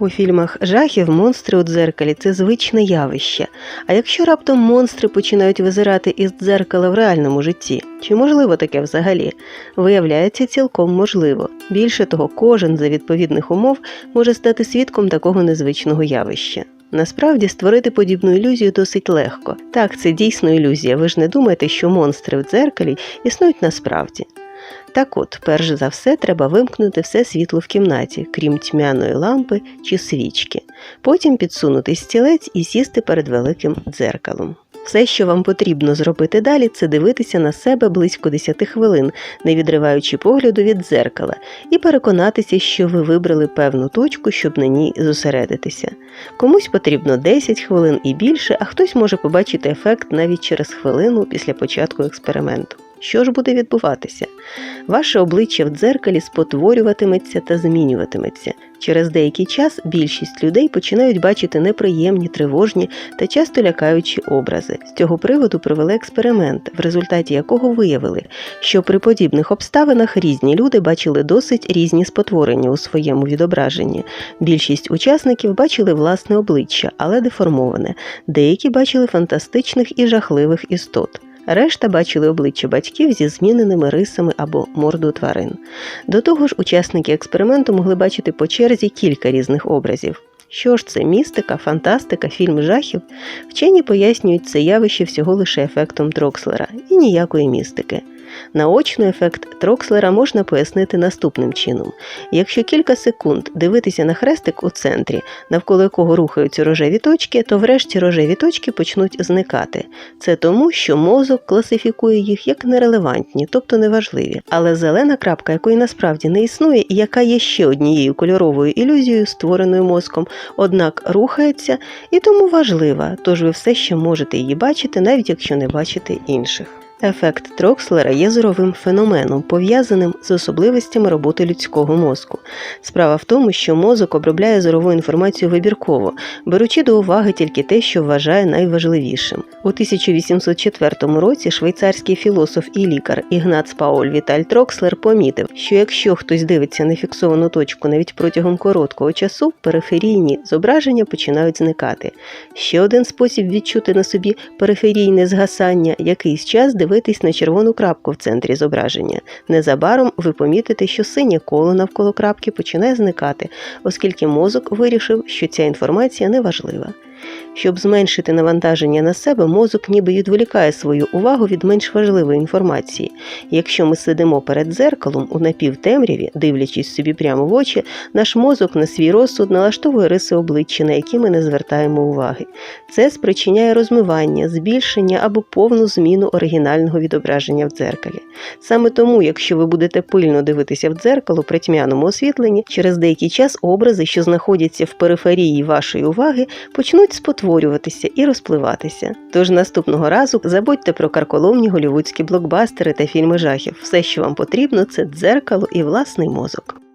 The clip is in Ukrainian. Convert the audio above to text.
У фільмах жахів монстри у дзеркалі це звичне явище. А якщо раптом монстри починають визирати із дзеркала в реальному житті, чи можливо таке взагалі? Виявляється, цілком можливо. Більше того, кожен за відповідних умов може стати свідком такого незвичного явища. Насправді створити подібну ілюзію досить легко. Так, це дійсно ілюзія. Ви ж не думаєте, що монстри в дзеркалі існують насправді. Так от, перш за все, треба вимкнути все світло в кімнаті, крім тьмяної лампи чи свічки. Потім підсунути стілець і сісти перед великим дзеркалом. Все, що вам потрібно зробити далі, це дивитися на себе близько 10 хвилин, не відриваючи погляду від дзеркала, і переконатися, що ви вибрали певну точку, щоб на ній зосередитися. Комусь потрібно 10 хвилин і більше, а хтось може побачити ефект навіть через хвилину після початку експерименту. Що ж буде відбуватися? Ваше обличчя в дзеркалі спотворюватиметься та змінюватиметься. Через деякий час більшість людей починають бачити неприємні, тривожні та часто лякаючі образи. З цього приводу провели експеримент, в результаті якого виявили, що при подібних обставинах різні люди бачили досить різні спотворення у своєму відображенні. Більшість учасників бачили власне обличчя, але деформоване. Деякі бачили фантастичних і жахливих істот. Решта бачили обличчя батьків зі зміненими рисами або морду тварин. До того ж, учасники експерименту могли бачити по черзі кілька різних образів. Що ж це містика, фантастика, фільм жахів? Вчені пояснюють це явище всього лише ефектом Трокслера і ніякої містики. Наочно ефект Трокслера можна пояснити наступним чином: якщо кілька секунд дивитися на хрестик у центрі, навколо якого рухаються рожеві точки, то врешті рожеві точки почнуть зникати. Це тому, що мозок класифікує їх як нерелевантні, тобто неважливі. Але зелена крапка, якої насправді не існує, і яка є ще однією кольоровою ілюзією, створеною мозком, однак рухається і тому важлива, тож ви все ще можете її бачити, навіть якщо не бачите інших. Ефект Трокслера є зоровим феноменом, пов'язаним з особливостями роботи людського мозку. Справа в тому, що мозок обробляє зорову інформацію вибірково, беручи до уваги тільки те, що вважає найважливішим. У 1804 році швейцарський філософ і лікар Ігнац Паоль Віталь Трокслер помітив, що якщо хтось дивиться на фіксовану точку навіть протягом короткого часу, периферійні зображення починають зникати. Ще один спосіб відчути на собі периферійне згасання якийсь час дивитись на червону крапку в центрі зображення. Незабаром ви помітите, що синє коло навколо крапки починає зникати, оскільки мозок вирішив, що ця інформація не важлива. Щоб зменшити навантаження на себе, мозок ніби відволікає свою увагу від менш важливої інформації. Якщо ми сидимо перед дзеркалом у напівтемряві, дивлячись собі прямо в очі, наш мозок на свій розсуд налаштовує риси обличчя, на які ми не звертаємо уваги. Це спричиняє розмивання, збільшення або повну зміну оригінального відображення в дзеркалі. Саме тому, якщо ви будете пильно дивитися в дзеркало при тьмяному освітленні, через деякий час образи, що знаходяться в периферії вашої уваги, почнуть спотворюватися і розпливатися. Тож наступного разу забудьте про карколомні голівудські блокбастери та фільми жахів. Все, що вам потрібно, це дзеркало і власний мозок.